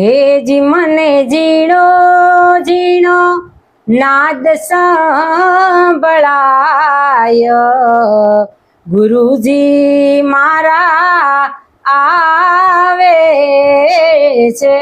હેજી મને ઝીણો ઝીણો નાદ સંભળાય. ગુરુજી મારા આવે છે.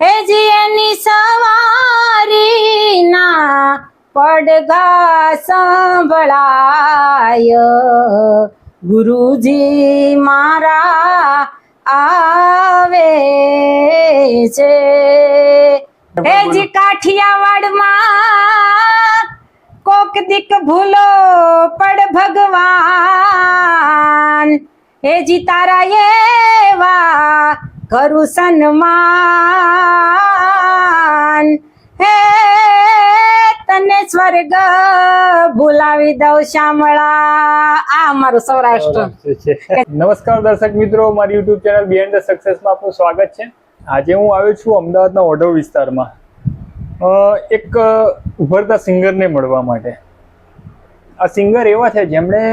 હેજી એની સવારીના પડઘા સંભળાય. ગુરુજી મારા આવે છે. હેજી કાઠિયાવાડમાં કોક દીક ભૂલો પડ ભગવાન. હેજી તારા એવા કરું સન્માન. સ્વર્ગ ભૂલાવી દઉં શામળા. આ મારું સૌરાષ્ટ્ર. નમસ્કાર દર્શક મિત્રો, મારી યુટ્યુબ ચેનલ બિહાઇન્ડ ધ સક્સેસમાં આપનું સ્વાગત છે. આજે હું આવ્યો છું અમદાવાદના ઓઢવ વિસ્તારમાં. એક ઉભરતા સિંગરને મળવા માટે. આ સિંગર એવા છે જેમણે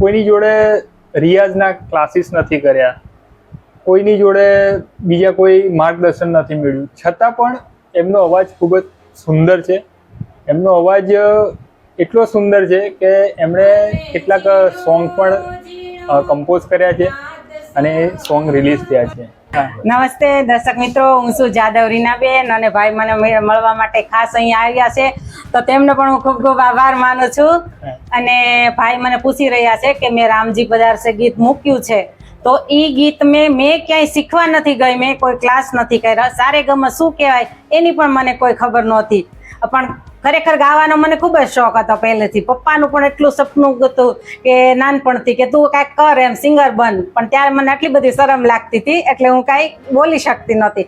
કોઈની જોડે રિયાઝના ક્લાસીસ નથી કર્યા. કોઈની જોડે બીજા કોઈ માર્ગદર્શન નથી મળ્યું છતાં પણ એમનો અવાજ ખૂબ જ સુંદર છે. એમનો અવાજ એટલો સુંદર છે કે એમણે કેટલાક સોંગ પણ કમ્પોઝ કર્યા છે અને સોંગ રિલીઝ થયા છે. નમસ્તે દર્શક મિત્રો હું છું જાદવ રીનાબેન અને ભાઈ મને મળવા માટે ખાસ અહીંયા આવ્યા છે. તો તેમનો પણ હું ખૂબ ખૂબ આભાર માનું છું. અને ભાઈ મને પૂછી રહ્યા છે કે મેં રામજી પધારશે ગીત મૂક્યું છે. તો એ ગીત મેં મેં ક્યાંય શીખવા નથી ગઈ મેં કોઈ ક્લાસ નથી કર્યા. સારે ગમે શું કહેવાય એની પણ મને કોઈ ખબર નહોતી. પણ ખરેખર ગાવાનો મને ખૂબ જ શોખ હતો પહેલેથી. પપ્પાનું પણ એટલું સપનું હતું કે નાનપણથી કે તું કાંઈક કર એમ સિંગર બન. પણ ત્યારે મને આટલી બધી શરમ લાગતી હતી એટલે હું કાંઈ બોલી શકતી નહોતી.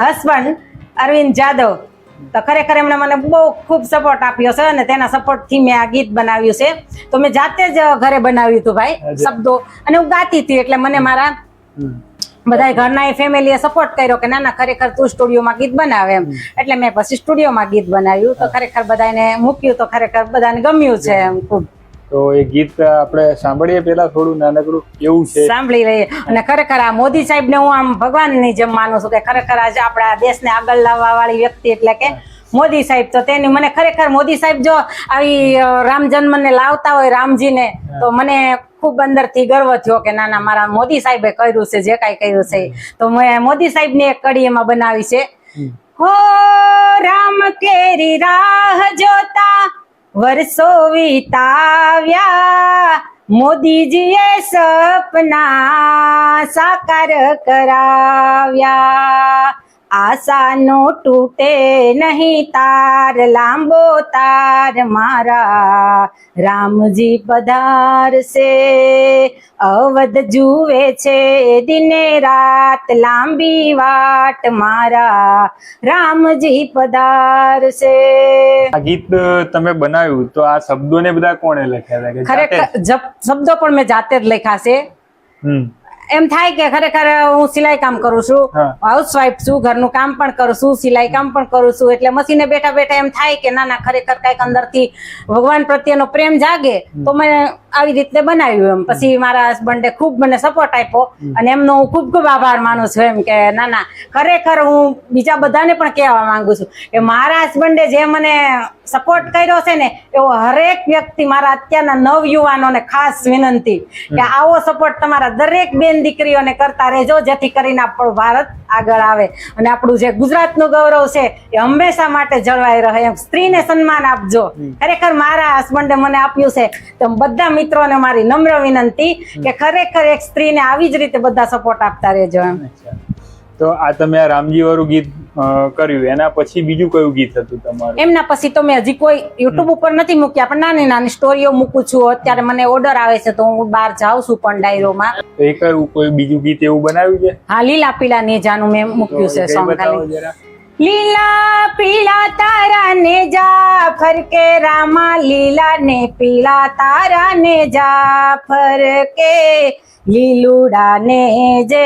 હસબન્ડ? અરવિંદ જાદવ. તો ખરેખર એમણે મને બહુ ખૂબ સપોર્ટ આપ્યો છે અને તેના સપોર્ટથી મેં આ ગીત બનાવ્યું છે. તો મેં જાતે જ ઘરે બનાવ્યું હતું ભાઈ શબ્દો. અને હું ગાતી હતી એટલે મને મારા. બધા ઘરના ફેમિલીએ સપોર્ટ કર્યો કે ના ના ખરેખર તું સ્ટુડિયોમાં ગીત બનાવે એમ. એટલે મેં પછી સ્ટુડિયોમાં ગીત બનાવ્યું. તો ખરેખર બધાને મૂક્યું તો ખરેખર બધાને ગમ્યું છે એમ ખૂબ. તો એ ગીત આપણે સાંભળીએ પેલા થોડું નાનકડું. કેવું છે? સાંભળી લઈએ. અને ખરેખર આ મોદી સાહેબ ને હું આમ ભગવાનની જેમ માનું છું કે ખરેખર આજે આપણા દેશને આગળ લાવવા વાળી વ્યક્તિ એટલે કે મોદી સાહેબ. તો તેની મને ખરેખર મોદી સાહેબ જો આવી રામ રામ જન્મને લાવતા હોય રામજીને તો મને ખૂબ અંદરથી ગર્વ થયો કે ના ના મારા મોદી સાહેબે કર્યું છે જે કાંઈ કર્યું છે. તો મેં મોદી સાહેબની એક કડી એમાં બનાવી છે. હો રામ કેરી રાહ જોતા વર્ષો વિતાવ્યા. મોદીજીએ સપના સાકાર કરાવ્યા. આશાનો તૂટે નહીં તાર લાંબો તાર મારા. રામજી પધારશે અવધ જુએ છે દિને રાત લાંબી વાટ મારા. રામજી પધારશે. આ ગીત તમે બનાવ્યું તો આ શબ્દોને બધા કોણે લખ્યા ખરેખર શબ્દો પણ મેં જાતે જ લખ્યા છે. એમ થાય કે ખરેખર હું સિલાઈ કામ કરું છું. હાઉસવાઈફ છું ઘરનું કામ પણ કરું છું સિલાઈ કામ પણ કરું છું એટલે મશીને બેઠા બેઠા એમ થાય કે ના ના ખરેખર કંઈક અંદરથી ભગવાન પ્રત્યેનો પ્રેમ જાગે તો મેં આવી રીતે બનાવ્યું એમ. પછી મારા હસબન્ડે ખૂબ મને સપોર્ટ આપ્યો અને એમનો હું ખૂબ ખૂબ આભાર માનું છું એમ કે ના ના ખરેખર હું બીજા બધાને પણ કહેવા માંગુ છું કે મારા હસબન્ડે જે મને સપોર્ટ કર્યો છે ને એવો હરેક વ્યક્તિ મારા અત્યારના નવયુવાનોને ખાસ વિનંતી કે આવો સપોર્ટ તમારા દરેક બેન દીકરીઓને કરતા રહેજો જેથી કરીને આપણો ભારત આગળ આવે. અને આપણું જે ગુજરાતનું ગૌરવ છે એ હંમેશા માટે જળવાઈ રહે. એમ સ્ત્રીને સન્માન આપજો. ખરેખર મારા હસબન્ડે મને આપ્યું છે તો બધા મિત્રોને મારી નમ્ર વિનંતી કે ખરેખર એક સ્ત્રીને આવી જ રીતે બધા સપોર્ટ આપતા રહેજો એમ. તો આ તમે આ રામજી વાળું ગીત કર્યું. એના પછી બીજું કયું ગીત હતું તમારું? એમના પછી તો મેં હજી કોઈ યુટ્યુબ ઉપર નથી મૂક્યા પણ નાની નાની સ્ટોરીઓ મૂકું છું. અત્યારે મને ઓર્ડર આવે છે તો હું બહાર જાઉં છું પણ ડાયરોમાં. તો એ કયું કોઈ બીજું ગીત એવું બનાવ્યું છે? હા લીલા પીલા નેજાનું મેં મૂક્યું છે સોંગ ખાલી. લીલા પીલા તારા ને જાફર કે રામા લીલા ને પીળા તારા ને જાફર કે લીલુડા ને જે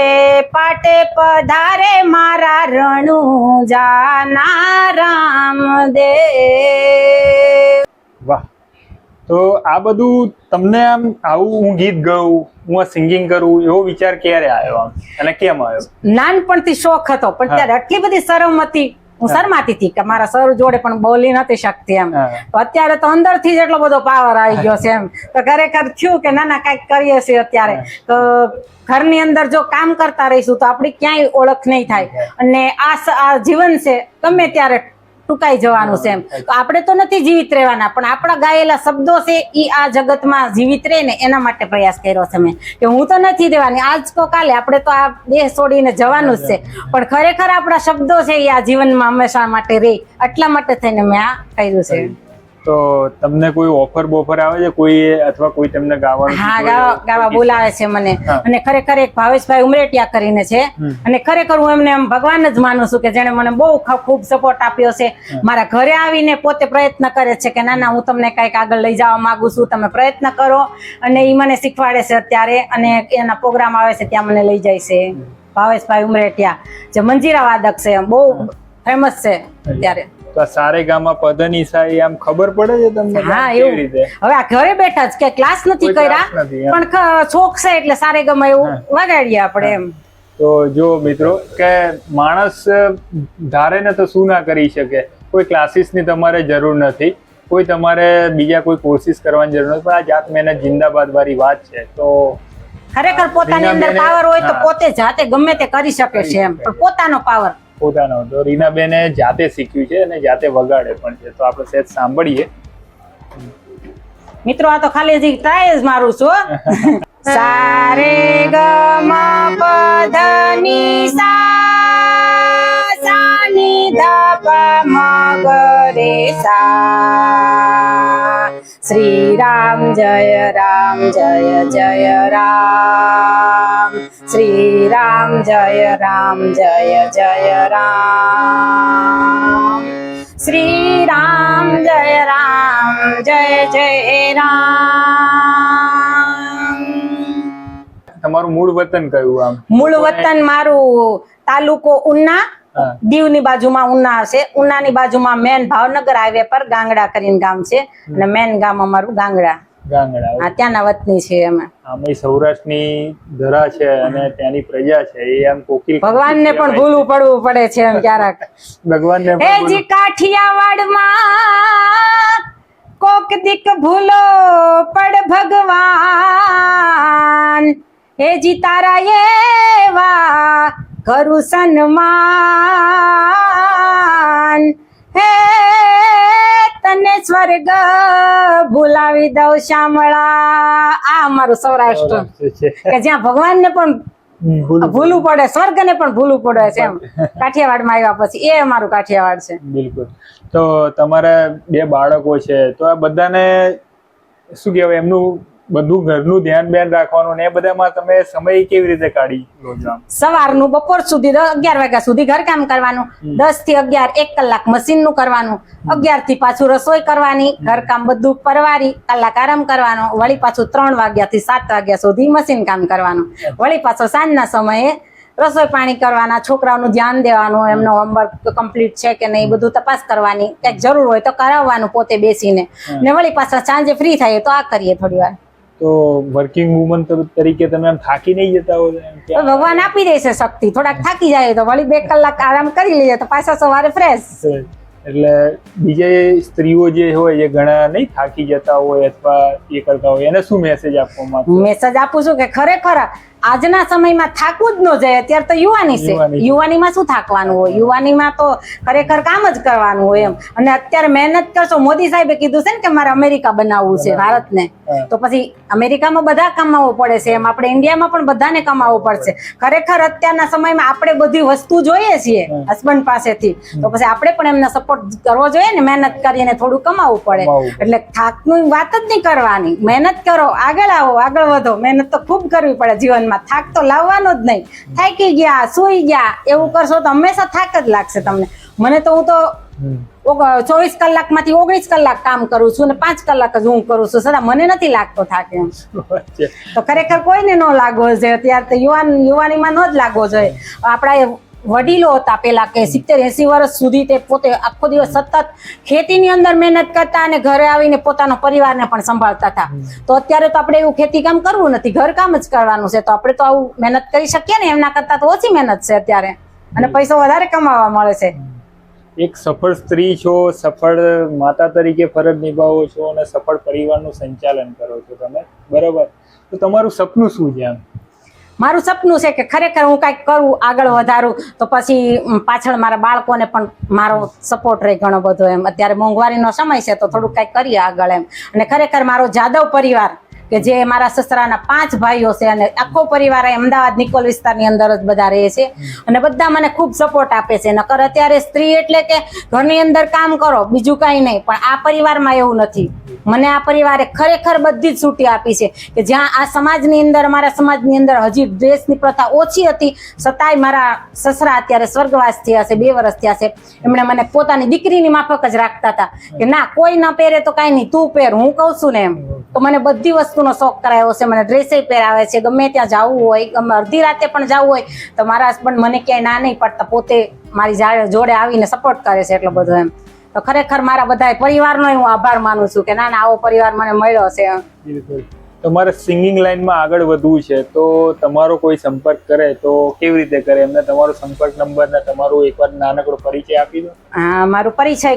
પાટે પધારે મારા રણુ જાના રામ દે વાહ. તો આ બધું તમને આમ આવું હું ગીત ગાઉં હું આ સિંગિંગ કરું એવો વિચાર ક્યારે આવ્યો આમ? અને કેમ આવ્યો? નાનપણથી શોખ હતો પણ ત્યારે આટલી બધી શરમ હતી. હું શરમાતી હતી કે મારા સર જોડે પણ બોલી નથી શકતી એમ. તો અત્યારે તો અંદરથી જ એટલો બધો પાવર આવી ગયો છે એમ. તો ખરેખર થયું કે ના ના કાંઈક કરીએ છીએ અત્યારે. તો ઘરની અંદર જો કામ કરતા રહીશું તો આપણી ક્યાંય ઓળખ નહીં થાય. અને આ આ જીવન છે ગમે ત્યારે ટૂંકાઈ જવાનું છે એમ. તો આપણે તો નથી જીવિત રહેવાના પણ આપણા ગાયેલા શબ્દો છે એ આ જગતમાં જીવિત રહે ને એના માટે પ્રયાસ કર્યો છે મેં. કે હું તો નથી દેવાની આજ તો કાલે આપણે તો આ દેહ છોડીને જવાનું જ છે. પણ ખરેખર આપણા શબ્દો છે એ આ જીવનમાં હંમેશા માટે રહે એટલા માટે થઈને મેં આ કર્યું છે. તો તમને કોઈ ઓફર બોફર આવે છે? કોઈ અથવા કોઈ તમને ગાવાનું હા ગાવા બોલાવે છે મને. અને ખરેખર એક ભાવેશભાઈ ઉમરેટિયા કરીને છે. અને ખરેખર હું એમને એમ ભગવાન જ માનું છું કે જેણે મને બહુ ખૂબ સપોર્ટ આપ્યો છે. મારા ઘરે આવીને પોતે પ્રયત્ન કરે છે કે ના ના હું તમને કંઈક આગળ લઈ જવા માંગુ છું. તમે પ્રયત્ન કરો. અને એ મને શીખવાડે છે અત્યારે અને એના પ્રોગ્રામ આવે છે ત્યાં મને લઈ જાય છે. ભાવેશભાઈ ઉમરેટિયા જે મંજીરા વાદક છે બહુ ફેમસ છે અત્યારે. તો સારે ગામમાં પદની સાઈ આમ ખબર પડે છે તમને હા એવું. રીતે? હવે આ ઘરે બેઠા જ કે ક્લાસ નથી કર્યા પણ શોખ છે એટલે સારે ગમે એવું વગાડીએ આપણે એમ. તો જો મિત્રો કે માણસ ધારે ને તો શું ના કરી શકે? કોઈ ક્લાસીસની તમારે જરૂર નથી. કોઈ તમારે બીજા કોઈ કોર્સિસ કરવાની જરૂર નથી. પણ આ જાત મહેનત જિંદાબાદ વાળી વાત છે. તો ખરેખર પોતાની અંદર પાવર હોય તો પોતે જાતે ગમે તે કરી શકે છે એમ. પણ પોતાનો પાવર પોતાનો. તો રીનાબેને જાતે શીખ્યું છે અને જાતે વગાડે પણ છે. તો આપણે સહેજ સાંભળીએ. મિત્રો આ તો ખાલી હજી ટ્રાય જ મારું છું સારે ગ મ પ ધ ની સા સા ની ધ પ મ ગ રે સા. શ્રી રામ જય રામ જય જય રામ શ્રી રામ જય રામ જય જય રામ શ્રી રામ જય રામ જય જય રામ તમારું મૂળ વતન કયું આમ? મૂળ વતન મારું તાલુકો ઉના. દીવની બાજુમાં ઉના છે. ઉનાની બાજુમાં મેન ભાવનગર હાઈવે પર ગાંગડા કરીને ગામ છે. અને મેન ગામ અમારું ગાંગડા. ગાંગડા હા ત્યાંના વતની છે અમે. આમે સૌરાષ્ટ્રની ધરા છે અને ત્યાંની પ્રજા છે. એ આમ કોકિલ ભગવાનને પણ ભૂલવું પડવું પડે છે એમ ક્યારેક. ભગવાનને પણ જી કાઠિયાવાડમાં કોક દીક ભૂલો પડ ભગવાન. હે જી તારા એવા કરું સન્માન. હે તને સ્વર્ગ ભૂલાવી દઉં શ્યામળા આ અમારું સૌરાષ્ટ્ર. કે જ્યાં ભગવાનને પણ ભૂલ- ભૂલવું પડે સ્વર્ગને પણ ભૂલવું પડે છે એમ. કાઠિયાવાડમાં આવ્યા પછી એ અમારું કાઠિયાવાડ છે. બિલકુલ. તો તમારા બે બાળકો છે તો આ બધાને શું કહેવાય? એમનું બધું ઘરનું ધ્યાન બેન રાખવાનું ને એ બધામાં તમે સમય કેવી રીતે કાઢી? સવારનું બપોર સુધી અગિયાર વાગ્યા સુધી ઘરકામ કરવાનું દસથી અગિયાર એક કલાક મશીનનું કરવાનું અગિયારથી પાછું રસોઈ કરવાની ઘરકામ બધું પરવારી કલાક આરામ કરવાનો વળી પાછું ત્રણ વાગ્યા થી સાત વાગ્યા સુધી મશીન કામ કરવાનું. વળી પાછો સાંજના સમયે રસોઈ પાણી કરવાના છોકરાઓનું ધ્યાન દેવાનું એમનો હોમવર્ક કમ્પ્લીટ છે કે નહીં બધું તપાસ કરવાની કંઈક જરૂર હોય તો કરાવવાનું પોતે બેસીને. ને વળી પાછા સાંજે ફ્રી થાય તો આ કરીએ થોડી વાર તો વર્કિંગ વુમન તરીકે તમે આમ થાકી નહીં જતા હો ભગવાન આપી દેશે શક્તિ. થોડાક થાકી જાય તો વળી બે કલાક આરામ કરી લઈએ તો પાછા સવારે ફ્રેશ એટલે બીજે સ્ત્રીઓ જે હોય એ ઘણા નહીં થાકી જતા હોય અથવા એ કરતા હોય એને શું મેસેજ આપવા માંગો મેસેજ આપું છું કે ખરેખર આજના સમયમાં થાકવું જ ન જાય. અત્યારે તો યુવાની છે. યુવાનીમાં શું થાકવાનું હોય? યુવાનીમાં તો ખરેખર કામ જ કરવાનું હોય એમ. અને અત્યારે મહેનત કરશો મોદી સાહેબે કીધું છે ને કે મારે અમેરિકા બનાવવું છે ભારતને. તો પછી અમેરિકામાં બધા કમાવવું પડે છે એમ. આપણે ઇન્ડિયામાં પણ બધાને કમાવવું પડશે. ખરેખર અત્યારના સમયમાં આપણે બધી વસ્તુ જોઈએ છીએ હસબન્ડ પાસેથી. તો પછી આપણે પણ એમને સપોર્ટ કરવો જોઈએ ને મહેનત કરીને થોડું કમાવવું પડે. કમાવવું પડે. એટલે થાકની વાત જ નહીં કરવાની. મહેનત કરો આગળ આવો આગળ વધો. મહેનત તો ખૂબ કરવી પડે જીવનમાં. થાક તો લાવવાનો જ નહીં. થાકી ગયા સુઈ ગયા એવું કરશો તો હંમેશા થાક જ લાગશે તમને. મને તો હું તો ચોવીસ કલાકમાંથી ઓગણીસ કલાક કામ કરું છું ને પાંચ કલાક જ હું કરું છું. સદા મને નથી લાગતો થાક એમ. તો ખરેખર કોઈને ન લાગવો જોઈએ. અત્યારે તો યુવાન યુવાનીમાં ન જ લાગવો જોઈએ. આપણા એ વડીલો હતા પેલા કે સિત્તેર એસી વર્ષ સુધી તે પોતે આખો દિવસ સતત ખેતીની અંદર મહેનત કરતા અને ઘરે આવીને પોતાનો પરિવારને પણ સંભાળતા હતા. તો અત્યારે તો આપણે એવું ખેતી કામ કરવું નથી ઘર કામ જ કરવાનું છે. તો આપણે તો આવું મહેનત કરી શકીએ ને એમના કરતા તો ઓછી મહેનત છે અત્યારે. અને પૈસો વધારે કમાવા મળે છે. એક સફળ સ્ત્રી છો સફળ માતા તરીકે ફરજ નિભાવો છો અને સફળ પરિવારનું સંચાલન કરો છો તમે. બરાબર. તો તમારું સપનું શું છે આમ? મારું સપનું છે કે ખરેખર હું કાંઈક કરું, આગળ વધારું, તો પછી પાછળ મારા બાળકોને પણ મારો સપોર્ટ રહે ઘણો બધો એમ. અત્યારે મોંઘવારીનો સમય છે, તો થોડુંક કાંઈક કરીએ આગળ એમ. અને ખરેખર મારો જાદવ પરિવાર કે જે મારા સસરાના પાંચ ભાઈઓ છે અને આખો પરિવાર અમદાવાદ નિકોલ વિસ્તારની અંદર જ બધા રહે છે. અને બધા મને ખૂબ સપોર્ટ આપે છે. નકર અત્યારે સ્ત્રી એટલે કે ઘરની અંદર કામ કરો, બીજું કાંઈ નહીં. પણ આ પરિવારમાં એવું નથી. મને આ પરિવારે ખરેખર બધી જ છૂટી આપી છે કે જ્યાં આ સમાજની અંદર, મારા સમાજની અંદર હજી ડ્રેસની પ્રથા ઓછી હતી, છતાંય મારા સસરા અત્યારે સ્વર્ગવાસ થયા છે, બે વર્ષ થયા છે. એમણે મને પોતાની દીકરીની માફક જ રાખતા હતા કે ના, કોઈ ન પહેરે તો કાંઈ નહીં, તું પહેર, હું કહું છું ને એમ. તો મને બધી વસ્તુનો શોખ કરાયો છે, મને ડ્રેસે પહેરાવે છે, ગમે ત્યાં જવું હોય, ગમે અડધી રાતે પણ જવું હોય, તો મારા હસબન્ડ મને ક્યાંય ના, નહીં પડતા, પોતે મારી જોડે આવીને સપોર્ટ કરે છે, એટલો બધો એમ. તો ખરેખર મારા બધા પરિવારનો હું આભાર માનું છું કે, ના ના, આવો પરિવાર મને મળ્યો છે. તમારે સિંગિંગ લાઈનમાં આગળ વધવું છે તો તમારો કોઈ સંપર્ક કરે તો કેવી રીતે કરે? એમને તમારો સંપર્ક નંબર ને તમારું એકવાર નાનકડો પરિચય આપી દો. હા મારો પરિચય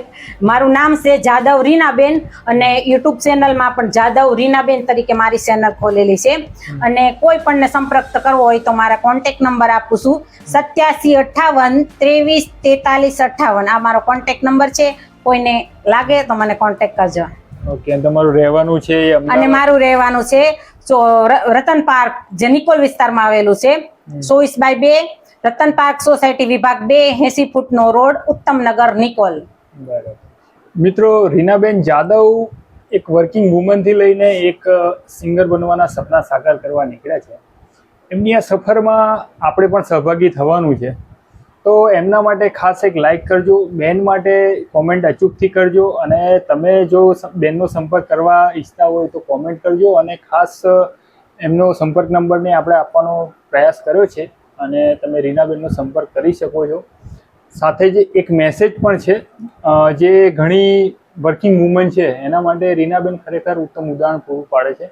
મારું નામ છે જાદવ રીનાબેન અને યુટ્યુબ ચેનલમાં પણ જાદવ રીનાબેન તરીકે મારી ચેનલ ખોલેલી છે. અને કોઈ પણને સંપર્ક કરવો હોય તો મારા કોન્ટેક નંબર આપું છું. સત્યાસી અઠ્ઠાવન ત્રેવીસ તેતાલીસ અઠ્ઠાવન આ મારો કોન્ટેક નંબર છે. કોઈને લાગે તો મને કોન્ટેક કરજો. ઓકે તમારું રહેવાનું છે અને મારું રહેવાનું છે રતન પાર્ક જે નિકોલ વિસ્તારમાં આવેલું છે. ચોવીસ બાય બે રતન પાર્ક સોસાયટી વિભાગ બે એસી ફૂટનો રોડ ઉત્તમનગર નિકોલ. મિત્રો રીનાબેન જાદવ એક વર્કિંગ વુમનથી લઈને એક સિંગર બનવાના સપના સાકાર કરવા નીકળ્યા છે. એમની આ સફરમાં આપણે પણ સહભાગી થવાનું છે. તો એમના માટે ખાસ એક લાઈક કરજો. બેન માટે કોમેન્ટ અચૂકથી કરજો અને તમે જો બેનનો સંપર્ક કરવા ઈચ્છતા હોય તો કોમેન્ટ કરજો અને ખાસ એમનો સંપર્ક નંબરને આપણે આપવાનો પ્રયાસ કર્યો છે અને તમે રીનાબેનનો સંપર્ક કરી શકો છો. સાથે જ એક મેસેજ પણ છે જે ઘણી વર્કિંગ વુમન છે, એના માટે રીનાબેન ખરેખર ઉત્તમ ઉદાહરણ પૂરું પાડે છે.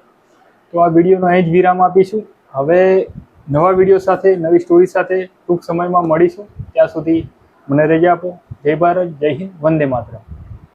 તો આ વિડીયોનો અહીં જ વિરામ આપીશું. હવે નવા વીડિયો સાથે, નવી સ્ટોરી સાથે ટૂંક સમયમાં મળીશું. ત્યાં સુધી મને રજા આપો. જય ભારત જય હિન્દ વંદે માતરમ.